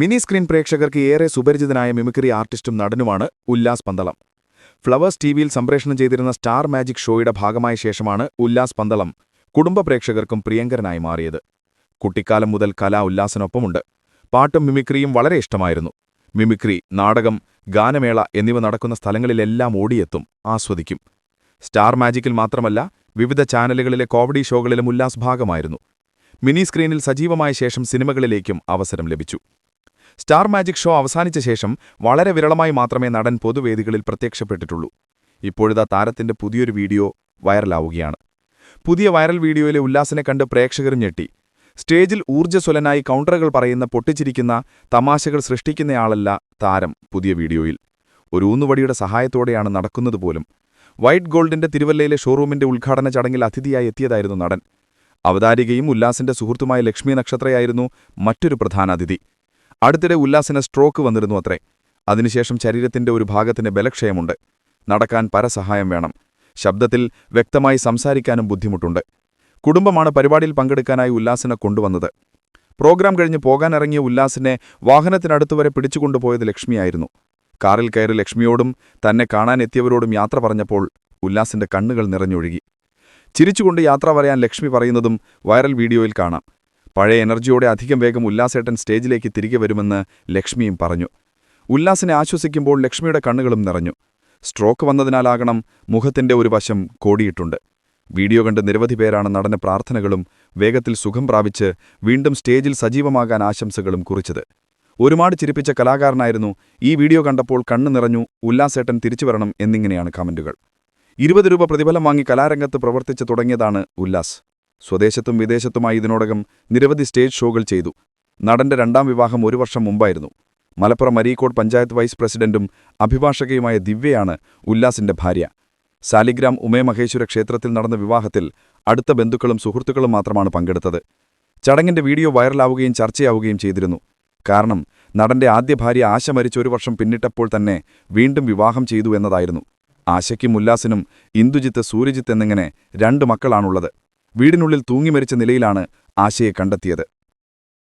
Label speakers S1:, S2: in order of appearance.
S1: Mini screen പ്രേക്ഷകർക്ക് ഏറെ സുപരിചിതനായ മിമിക്രി ആർട്ടിസ്റ്റും നടനുമാണ് ഉല്ലാസ് പന്തളം. ഫ്ലവേഴ്സ് ടിവിയിൽ സംപ്രേഷണം ചെയ്തിരുന്ന സ്റ്റാർ മാജിക് ഷോയുടെ ഭാഗമായ ശേഷമാണ് ഉല്ലാസ് പന്തളം കുടുംബ പ്രേക്ഷകർക്കും പ്രിയങ്കരനായി മാറിയത്. കുട്ടിക്കാലം മുതൽ കലാ ഉല്ലാസിനൊപ്പമുണ്ട്. പാട്ടും മിമിക്രിയും വളരെ ഇഷ്ടമായിരുന്നു. മിമിക്രി നാടകം ഗാനമേള എന്നിവ നടക്കുന്ന സ്ഥലങ്ങളിലെല്ലാം ഓടിയെത്തും ആസ്വദിക്കും. സ്റ്റാർ മാജിക്കിൽ മാത്രമല്ല വിവിധ ചാനലുകളിലെ കോമഡി ഷോകളിലും ഉല്ലാസ് ഭാഗമായിരുന്നു. മിനി സ്ക്രീനിൽ സജീവമായ ശേഷം സിനിമകളിലേക്കും അവസരം ലഭിച്ചു. സ്റ്റാർ മാജിക് ഷോ അവസാനിച്ച ശേഷം വളരെ വിരളമായി മാത്രമേ നടൻ പൊതുവേദികളിൽ പ്രത്യക്ഷപ്പെട്ടിട്ടുള്ളൂ. ഇപ്പോഴിതാ താരത്തിന്റെ പുതിയൊരു വീഡിയോ വൈറലാവുകയാണ്. പുതിയ വൈറൽ വീഡിയോയിലെ ഉല്ലാസിനെ കണ്ട് പ്രേക്ഷകർ ഞെട്ടി. സ്റ്റേജിൽ ഊർജസ്വലനായി കൗണ്ടറുകൾ പറയുന്ന പൊട്ടിച്ചിരിക്കുന്ന തമാശകൾ സൃഷ്ടിക്കുന്നയാളല്ല താരം പുതിയ വീഡിയോയിൽ. ഒരു ഊന്നുവടിയുടെ സഹായത്തോടെയാണ് നടക്കുന്നത് പോലും. വൈറ്റ് ഗോൾഡിന്റെ തിരുവല്ലയിലെ ഷോറൂമിന്റെ ഉദ്ഘാടന ചടങ്ങിൽ അതിഥിയായി എത്തിയതായിരുന്നു നടൻ. അവതാരികയും ഉല്ലാസിന്റെ സുഹൃത്തുമായ ലക്ഷ്മി നക്ഷത്രയായിരുന്നു മറ്റൊരു പ്രധാന അതിഥി. അടുത്തിടെ ഉല്ലാസിന് സ്ട്രോക്ക് വന്നിരുന്നു അത്രേ. അതിനുശേഷം ശരീരത്തിന്റെ ഒരു ഭാഗത്തിന് ബലക്ഷയമുണ്ട്. നടക്കാൻ പരസഹായം വേണം. ശബ്ദത്തിൽ വ്യക്തമായി സംസാരിക്കാനും ബുദ്ധിമുട്ടുണ്ട്. കുടുംബമാണ് പരിപാടിയിൽ പങ്കെടുക്കാനായി ഉല്ലാസിനെ കൊണ്ടുവന്നത്. പ്രോഗ്രാം കഴിഞ്ഞ് പോകാനിറങ്ങിയ ഉല്ലാസിനെ വാഹനത്തിനടുത്തുവരെ പിടിച്ചുകൊണ്ടുപോയത് ലക്ഷ്മിയായിരുന്നു. കാറിൽ കയറി ലക്ഷ്മിയോടും തന്നെ കാണാനെത്തിയവരോടും യാത്ര പറഞ്ഞപ്പോൾ ഉല്ലാസിന്റെ കണ്ണുകൾ നിറഞ്ഞൊഴുകി. ചിരിച്ചുകൊണ്ട് യാത്ര പറയാൻ ലക്ഷ്മി പറയുന്നതും വൈറൽ വീഡിയോയിൽ കാണാം. പഴയ എനർജിയോടെ അധികം വേഗം ഉല്ലാസേട്ടൻ സ്റ്റേജിലേക്ക് തിരികെ വരുമെന്ന് ലക്ഷ്മിയും പറഞ്ഞു. ഉല്ലാസിനെ ആശ്വസിക്കുമ്പോൾ ലക്ഷ്മിയുടെ കണ്ണുകളും നിറഞ്ഞു. സ്ട്രോക്ക് വന്നതിനാലാകണം മുഖത്തിന്റെ ഒരു വശം കോടിയിട്ടുണ്ട്. വീഡിയോ കണ്ട് നിരവധി പേരാണ് നടന്ന പ്രാർത്ഥനകളും വേഗത്തിൽ സുഖം പ്രാപിച്ച് വീണ്ടും സ്റ്റേജിൽ സജീവമാകാൻ ആശംസകളും കുറിച്ചത്. ഒരുപാട് ചിരിപ്പിച്ച കലാകാരനായിരുന്നു ഈ വീഡിയോ കണ്ടപ്പോൾ കണ്ണു നിറഞ്ഞു ഉല്ലാസേട്ടൻ തിരിച്ചുവരണം എന്നിങ്ങനെയാണ് കമന്റുകൾ. ഇരുപത് രൂപ പ്രതിഫലം വാങ്ങി കലാരംഗത്ത് പ്രവർത്തിച്ചു തുടങ്ങിയതാണ് ഉല്ലാസ്. സ്വദേശത്തും വിദേശത്തുമായി ഇതിനോടകം നിരവധി സ്റ്റേജ് ഷോകൾ ചെയ്തു. നടന്റെ രണ്ടാം വിവാഹം ഒരു വർഷം മുമ്പായിരുന്നു. മലപ്പുറം അരീക്കോട് പഞ്ചായത്ത് വൈസ് പ്രസിഡന്റും അഭിഭാഷകയുമായ ദിവ്യയാണ് ഉല്ലാസിന്റെ ഭാര്യ. സാലിഗ്രാം ഉമയമഹേശ്വര ക്ഷേത്രത്തിൽ നടന്ന വിവാഹത്തിൽ അടുത്ത ബന്ധുക്കളും സുഹൃത്തുക്കളും മാത്രമാണ് പങ്കെടുത്തത്. ചടങ്ങിന്റെ വീഡിയോ വൈറലാവുകയും ചർച്ചയാവുകയും ചെയ്തിരുന്നു. കാരണം നടന്റെ ആദ്യ ഭാര്യ ആശ മരിച്ച ഒരു വർഷം പിന്നിട്ടപ്പോൾ തന്നെ വീണ്ടും വിവാഹം ചെയ്തു എന്നതായിരുന്നു. ആശയ്ക്കും ഉല്ലാസിനും ഇന്ദുജിത്ത് സൂര്യജിത്ത് എന്നിങ്ങനെ രണ്ട് മക്കളാണുള്ളത്. വീടിനുള്ളിൽ തൂങ്ങിമരിച്ച നിലയിലാണ് ആശയെ കണ്ടെത്തിയത്